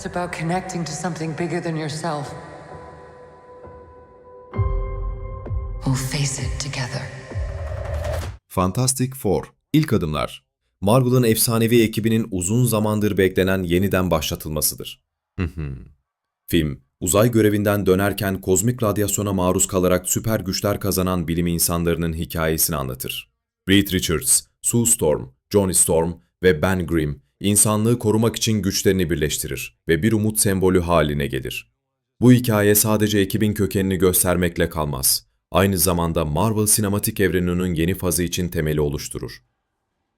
It's about connecting to something bigger than yourself. We'll face it together. Fantastic Four İlk adımlar Marvel'ın efsanevi ekibinin uzun zamandır beklenen yeniden başlatılmasıdır. Hı hı. Film, uzay görevinden dönerken kozmik radyasyona maruz kalarak süper güçler kazanan bilim insanlarının hikayesini anlatır. Reed Richards, Sue Storm, Johnny Storm ve Ben Grimm, insanlığı korumak için güçlerini birleştirir ve bir umut sembolü haline gelir. Bu hikaye sadece ekibin kökenini göstermekle kalmaz. Aynı zamanda Marvel sinematik evreninin yeni fazı için temeli oluşturur.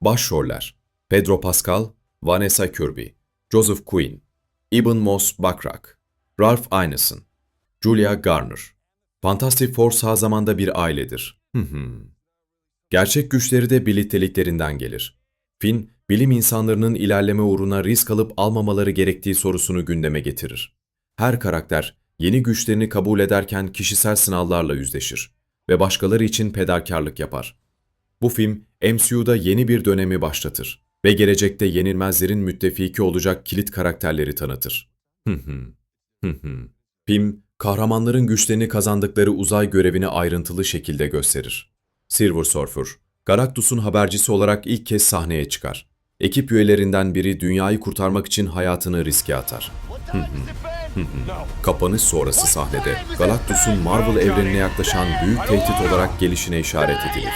Başroller Pedro Pascal, Vanessa Kirby, Joseph Quinn, Ibn Moss Backrack, Ralph Ineson, Julia Garner. Fantastic Four sağ zamanda bir ailedir. Gerçek güçleri de birlikteliklerinden gelir. Finn, bilim insanlarının ilerleme uğruna risk alıp almamaları gerektiği sorusunu gündeme getirir. Her karakter yeni güçlerini kabul ederken kişisel sınavlarla yüzleşir ve başkaları için fedakarlık yapar. Bu film MCU'da yeni bir dönemi başlatır ve gelecekte yenilmezlerin müttefiki olacak kilit karakterleri tanıtır. Film, kahramanların güçlerini kazandıkları uzay görevini ayrıntılı şekilde gösterir. Silver Surfer, Galactus'un habercisi olarak ilk kez sahneye çıkar. Ekip üyelerinden biri dünyayı kurtarmak için hayatını riske atar. Hı. Hı hı. Kapanış sonrası sahnede Galactus'un Marvel evrenine yaklaşan büyük tehdit olarak gelişine işaret edilir.